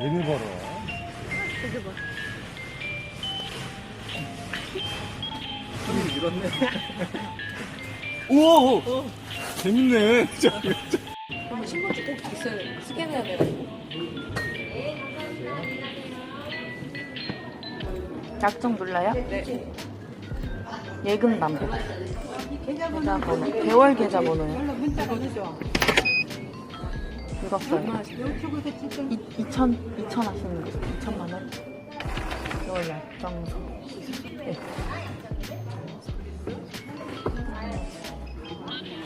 얘네 봐라. 저기 봐. 우와! 재밌네. 진짜. 그럼 신분증 꼭 있어야 돼. 스캔해야 돼. 약정 눌러요? 네. 예금 담보. 계좌번호. 개월 계좌번호요. 읽었어요. 2, 2천, 2천 하시는 거죠? 2천만 원? 개월 약정서. 네.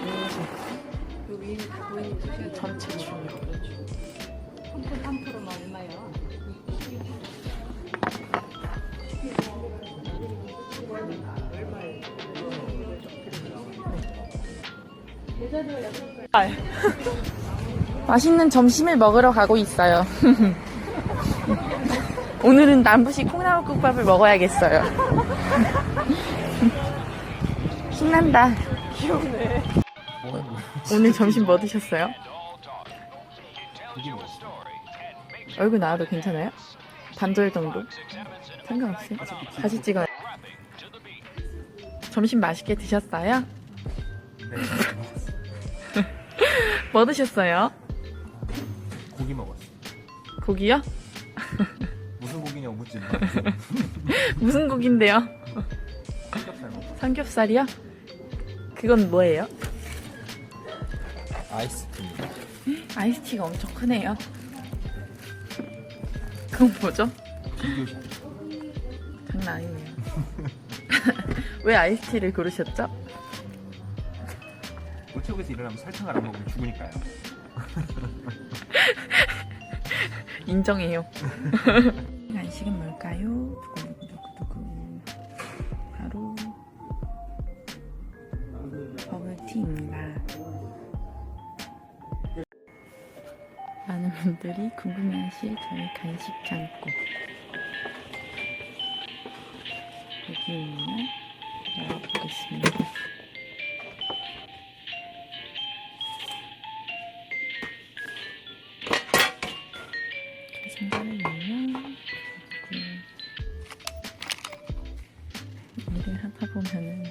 인수, 그 위에 다 보이는 거 주셔야 돼. 전체 출력. 3% 3%만 얼마요? 맛있는 점심을 먹으러 가고 있어요. 오늘은 남부식 콩나물국밥을 먹어야겠어요. 신난다. 귀엽네. 오늘 점심 뭐 드셨어요? 얼굴 나와도 괜찮아요? 반절 정도? 상관없어요? 다시 찍어요. 점심 맛있게 드셨어요? 뭐 드셨어요? 고기 먹었어. 고기요? 무슨 고기냐고 묻지 마. 무슨 고기인데요? 삼겹살 먹어. 삼겹살이요? 그건 뭐예요? 아이스크림. 아이스티가 엄청 크네요. 그건 뭐죠? 비교샷. 장난 아니네요. 왜 아이스티를 고르셨죠? 우체국에서 일어나면 설탕을 안 먹으면 죽으니까요. 인정해요. 간식은 뭘까요? 두구두구두구두구. 바로 버블티입니다. 많은 분들이 궁금해하실 저희 간식 창고. 여기는 열어보겠습니다. 내면 그리고 일을 하다 보면은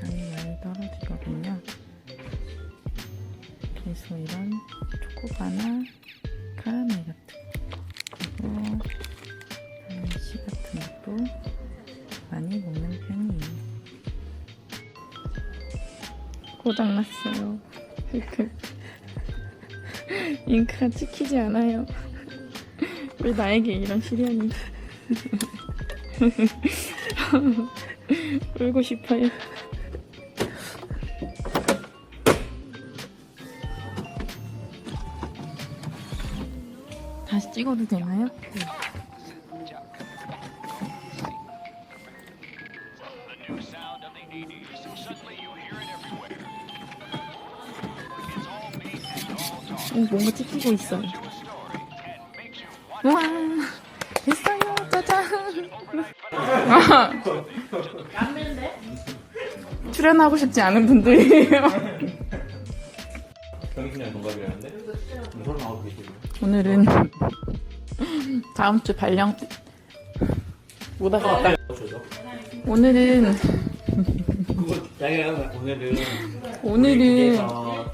당이 많이 떨어지거든요. 그래서 이런 초코바나 카라멜 같은 거 그리고 다시 같은 것도 많이 먹는 편이에요. 고장났어요. 잉크가 찍히지 않아요. 왜 나에게 이런 시련이 울고 싶어요 다시 찍어도 되나요? 오, 뭔가 찍히고 있어요. 와, 됐어요. 짜잔. 출연하고 싶지 않은 분들이에요. 동갑이라는데? 오늘은 다음 주 발령 못 하겠다. 오늘은 오늘은 오늘은 어,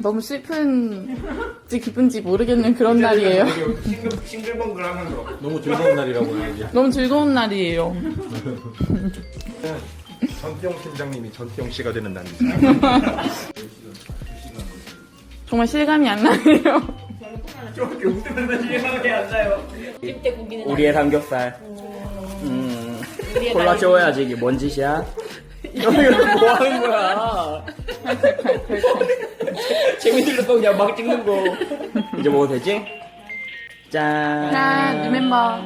너무 슬픈지 기쁜지 모르겠는 그런 날이에요. 싱글 싱글벙글 하면서 너무 즐거운 날이라고 해야지. 너무 즐거운 날이에요. 전태용 팀장님이 전태용 씨가 되는 날이지. 정말 실감이 안 나네요. 저렇게 웃으면서 시간이 안 나요. 우리의 삼겹살. 음. 콜라 채워야지 이게 뭔 짓이야? 이거 뭐 하는 거야? 재밌으려고 그냥 막 찍는 거. 이제 먹어도 되지? 짠. 짠, 리멤버.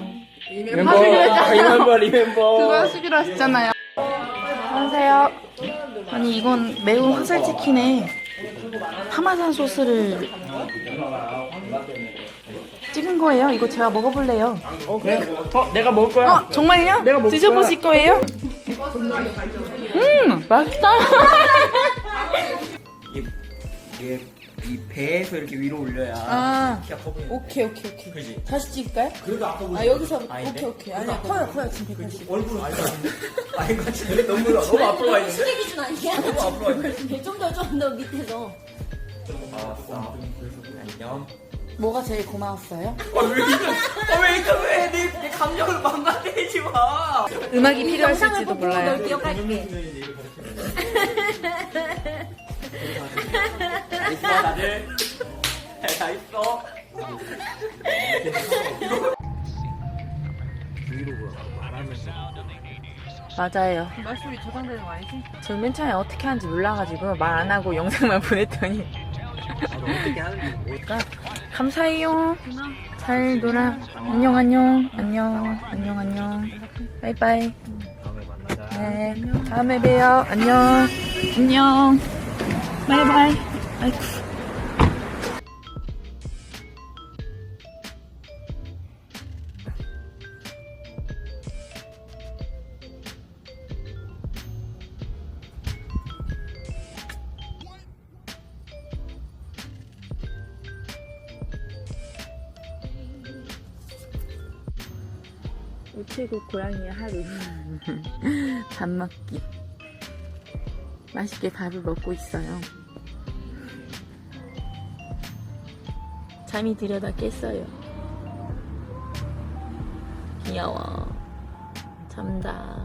리멤버. 하기로 했잖아요. 리멤버, 리멤버. 그거 하시기로 하셨잖아요. 안녕하세요. 아니 이건 매운 화살 치킨에 파마산 소스를 찍은 거예요. 이거 제가 먹어볼래요. 어, 그래? 어, 내가 먹을 거야. 어 정말요? 내가 먹을 드셔보실 거예요? 음 맛있다. 이게 이 배에서 이렇게 위로 올려야 아. 키가 커 보이는 오케이 오케이 오케이. 그지? 다시 찍을까요? 그래도 아까 아 여기서 아닌데? 오케이 오케이. 아니야 커요 커요 지금 180. 얼굴은 아니 아니 같이 너무 너무 앞으로 가 있는데 시대 기준 아니야? 너무 앞으로 가 있는데 좀더 좀 더 밑에서. 알았어 안녕 뭐가 제일 고마웠어요? 아왜 이렇게 아왜 이렇게 왜내 내 감정을 망가뜨리지 마 음악이 이 영상을 보고 널 기억할게. 다 있어 다들 다 있어 맞아요. 말소리 저장되는 거 아니지? 저 맨 처음에 어떻게 하는지 몰라가지고 말 안 하고 영상만 보냈더니 그러니까 감사해요. 잘 놀아. 안녕 안녕 안녕 안녕 안녕. 바이바이. 네 다음에 봬요. 안녕 안녕. 바이바이. 아이쿠. 우체국 고양이 하루. 밥 먹기. 맛있게 밥을 먹고 있어요 잠이 들여다 깼어요. 귀여워. 잠다